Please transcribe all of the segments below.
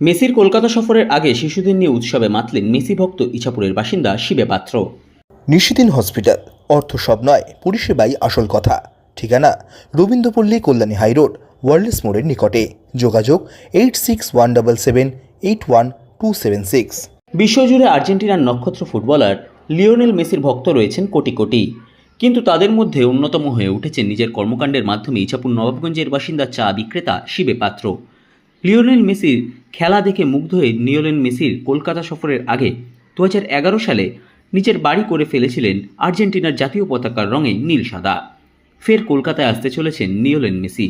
মেসির কলকাতা সফরের আগে শিশুদের নিয়ে উৎসবে মাতলেন মেসি ভক্ত ইছাপুরের বাসিন্দা শিবে পাত্র। নিশিদিন হসপিটাল অর্থ সব নয় পরিষেবাই আসল কথা। ঠিকানা রবীন্দ্রপল্লী কল্যাণী হাইরোড ওয়ার্ল্ডস মোড়ের নিকটে। যোগাযোগ eight six one double seven eight one two seven six. বিশ্বজুড়ে আর্জেন্টিনার নক্ষত্র ফুটবলার লিওনেল মেসির ভক্ত রয়েছেন কোটি কোটি। কিন্তু তাদের মধ্যে অন্যতম হয়ে উঠেছেন নিজের কর্মকাণ্ডের মাধ্যমে ইছাপুর নবাবগঞ্জের বাসিন্দা চা বিক্রেতা শিবে পাত্র। লিওনেল মেসির খেলা দেখে মুগ্ধ হয়ে লিওনেল মেসির কলকাতা সফরের আগে দু হাজার এগারো সালে নিজের বাড়ি করে ফেলেছিলেন আর্জেন্টিনার জাতীয় পতাকার রঙে নীল সাদা। ফের কলকাতায় আসতে চলেছেন নিওলেন মেসি।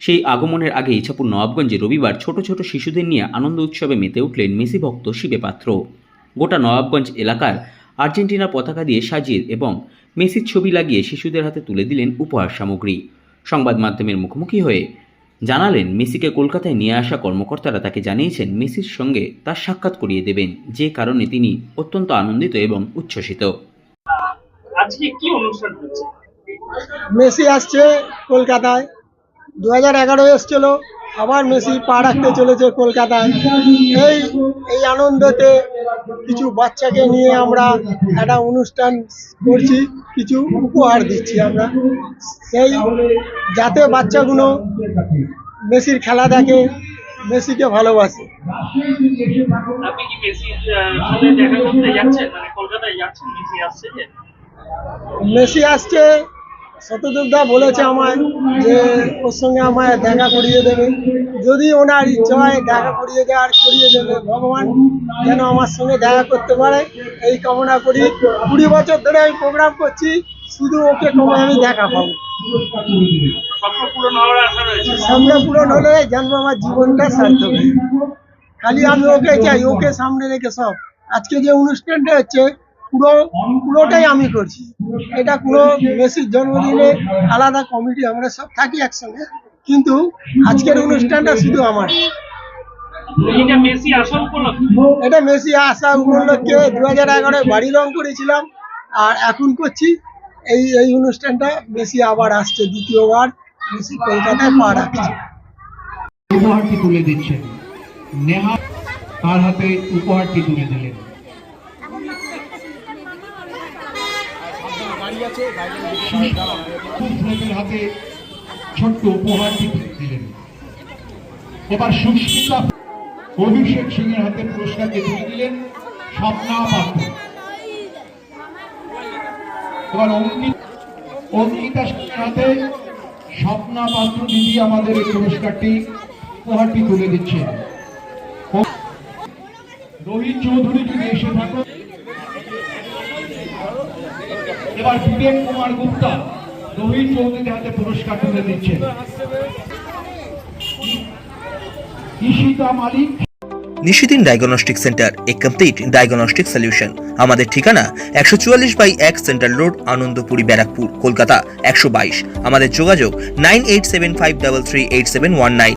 সেই আগমনের আগে ইছাপুর নবাবগঞ্জে রবিবার ছোট ছোট শিশুদের নিয়ে আনন্দ উৎসবে মেতে উঠলেন মেসি ভক্ত শিবে পাত্র। গোটা নবাবগঞ্জ এলাকার আর্জেন্টিনা পতাকা দিয়ে সাজিয়ে এবং মেসির ছবি লাগিয়ে শিশুদের হাতে তুলে দিলেন উপহার সামগ্রী। সংবাদ মাধ্যমের মুখোমুখি হয়ে জানালেন মেসিকে কলকাতায় নিয়ে আসা কর্মকর্তারা তাকে জানিয়েছেন মেসির সঙ্গে তার সাক্ষাৎ করিয়ে দেবেন। যে কারণে তিনি অত্যন্ত আনন্দিত এবং উচ্ছ্বসিত। আজকে কি অনুষ্ঠান হচ্ছে? মেসি আসছে কলকাতায়। দু হাজার এগারো এসছিল আবার মেসি পা রাখতে চলেছে কলকাতায়। এই এই আনন্দতে কিছু বাচ্চাকে নিয়ে আমরা একটা অনুষ্ঠান করছি কিছু উপহার দিচ্ছি আমরা। সেই যাতে বাচ্চাগুলো মেসির খেলা দেখে মেসিকে ভালোবাসে। আপনি কি মেসি সাথে দেখা করতে যাচ্ছেন? মানে কলকাতায় যাচ্ছেন? মেসি আসছে মেসি আসছে শতদুর্গা বলেছে আমায় যে ওর সঙ্গে আমায় দেখা করিয়ে দেবে। যদি ওনার ইচ্ছা হয় দেখা করিয়ে দেওয়ার করিয়ে দেবে ভগবান যেন আমার সঙ্গে দেখা করতে পারে। এই কামনা করি। কুড়ি বছর ধরে আমি প্রোগ্রাম করছি শুধু ওকে কবে আমি দেখা পাবো। সামনে পূরণ হলে জানব আমার জীবনটা সার্থক খালি আমি ওকে চাই ওকে সামনে রেখে সব। আজকে যে অনুষ্ঠানটা হচ্ছে পুরো পুরোটাই আমি করছি। এটা কোনো মেসির জন্মদিনে আলাদা কমিটি আমরা সব থাকি একসঙ্গে। কিন্তু আজকের অনুষ্ঠানটা শুধু আমার। এটা মেসি এটা মেসি আসা উপলক্ষে দু হাজার এগারোয় বাড়ি রং করেছিলাম। আর এখন করছি এই এই অনুষ্ঠানটা মেসি আবার আসছে দ্বিতীয়বার মেসি কলকাতায় পা রাখছে। উপহারটি তুলে দিচ্ছেন। নেহা তার হাতে উপহারটি তুলে দিলেন। হাতে ছোট্ট উপহারটি দিলেন। এবার সুস্মিতা অভিষেক সিং এর হাতে পুরস্কারটি তুলে দিলেন স্বপ্না পাত্র। এবার অঙ্কিত অঙ্কিতা সিং এর হাতে স্বপ্না পাত্র দিদি আমাদের এই পুরস্কারটি উপহারটি তুলে দিচ্ছেন। রোহিত চৌধুরী যদি এসে থাকো। এবার বিবেক কুমার গুপ্তা রোহিত চৌধুরীর হাতে পুরস্কার তুলে দিচ্ছেন। Ishita Malik. Nishidin diagnostic centre a complete diagnostic solution. আমাদের ঠিকানা একশো চুয়াল্লিশ বাই এক সেন্ট্রাল রোড আনন্দপুরি ব্যারাকপুর কলকাতা একশো বাইশ। আমাদের যোগাযোগ nine eight seven five double three eight seven one nine.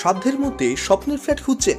সাধ্যের মধ্যে স্বপ্নের ফ্ল্যাট খুঁজছেন